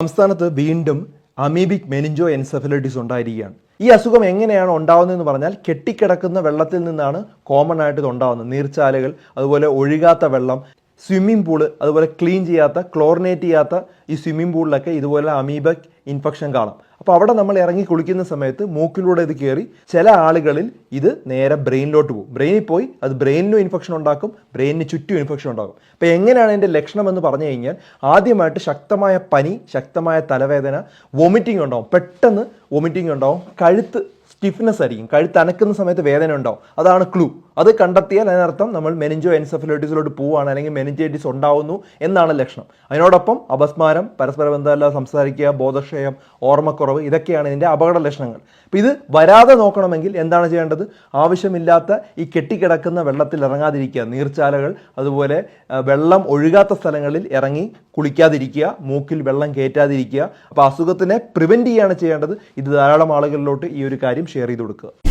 സംസ്ഥാനത്ത് വീണ്ടും amoebic meningo encephalitis ഉണ്ടായിരിക്കുകയാണ്. ഈ അസുഖം എങ്ങനെയാണ് ഉണ്ടാവുന്നതെന്ന് പറഞ്ഞാൽ കെട്ടിക്കിടക്കുന്ന വെള്ളത്തിൽ നിന്നാണ് കോമൺ ആയിട്ട് ഇത് ഉണ്ടാവുന്നത്. നീർച്ചാലുകൾ അതുപോലെ ഒഴുകാത്ത വെള്ളം സ്വിമ്മിംഗ് പൂൾ അതുപോലെ ക്ലീൻ ചെയ്യാത്ത ക്ലോറിനേറ്റ് ചെയ്യാത്ത ഈ സ്വിമ്മിംഗ് പൂളിലൊക്കെ ഇതുപോലെ അമീബക് ഇൻഫെക്ഷൻ കാണാം. അപ്പോൾ അവിടെ നമ്മൾ ഇറങ്ങി കുളിക്കുന്ന സമയത്ത് മൂക്കിലൂടെ ഇത് കയറി ചില ആളുകളിൽ ഇത് നേരെ ബ്രെയിനിലോട്ട് പോകും. ബ്രെയിനിൽ പോയി അത് ബ്രെയിനിനും ഇൻഫെക്ഷൻ ഉണ്ടാക്കും ബ്രെയിനിന് ചുറ്റും ഇൻഫെക്ഷൻ ഉണ്ടാകും അപ്പോൾ എങ്ങനെയാണ് അതിന്റെ ലക്ഷണം എന്ന് പറഞ്ഞു കഴിഞ്ഞാൽ ആദ്യമായിട്ട് ശക്തമായ പനി ശക്തമായ തലവേദന വൊമിറ്റിംഗ് ഉണ്ടാവും. പെട്ടെന്ന് വൊമിറ്റിംഗ് ഉണ്ടാവും. കഴുത്ത് സ്റ്റിഫ്നെസ് ആയിരിക്കും. കഴുത്ത് അനക്കുന്ന സമയത്ത് വേദന ഉണ്ടാവും. അതാണ് ക്ലൂ അത് കണ്ടെത്തിയാൽ അതിനർത്ഥം നമ്മൾ മെനിഞ്ചോ എൻസെഫലൈറ്റിസിലോട്ട് പോവുകയാണ് അല്ലെങ്കിൽ മെനിഞ്ചൈറ്റിസ് ഉണ്ടാവുന്നു എന്നാണ് ലക്ഷണം. അതിനോടൊപ്പം അപസ്മാരം പരസ്പര ബന്ധമല്ലാതെ സംസാരിക്കുക ബോധക്ഷയം ഓർമ്മക്കുറവ് ഇതൊക്കെയാണ് ഇതിന്റെ അപകട ലക്ഷണങ്ങൾ. അപ്പോൾ ഇത് വരാതെ നോക്കണമെങ്കിൽ എന്താണ് ചെയ്യേണ്ടത്? ആവശ്യമില്ലാത്ത ഈ കെട്ടിക്കിടക്കുന്ന വെള്ളത്തിൽ ഇറങ്ങാതിരിക്കുക. നീർച്ചാലകൾ അതുപോലെ വെള്ളം ഒഴുകാത്ത സ്ഥലങ്ങളിൽ ഇറങ്ങി കുളിക്കാതിരിക്കുക മൂക്കിൽ വെള്ളം കയറ്റാതിരിക്കുക. അപ്പോൾ അസുഖത്തിനെ പ്രിവെന്റ് ചെയ്യുകയാണ് ചെയ്യേണ്ടത്. ഇത് ധാരാളം ആളുകളിലോട്ട് ഈ ഒരു കാര്യം ഷെയർ ചെയ്ത് കൊടുക്കുക.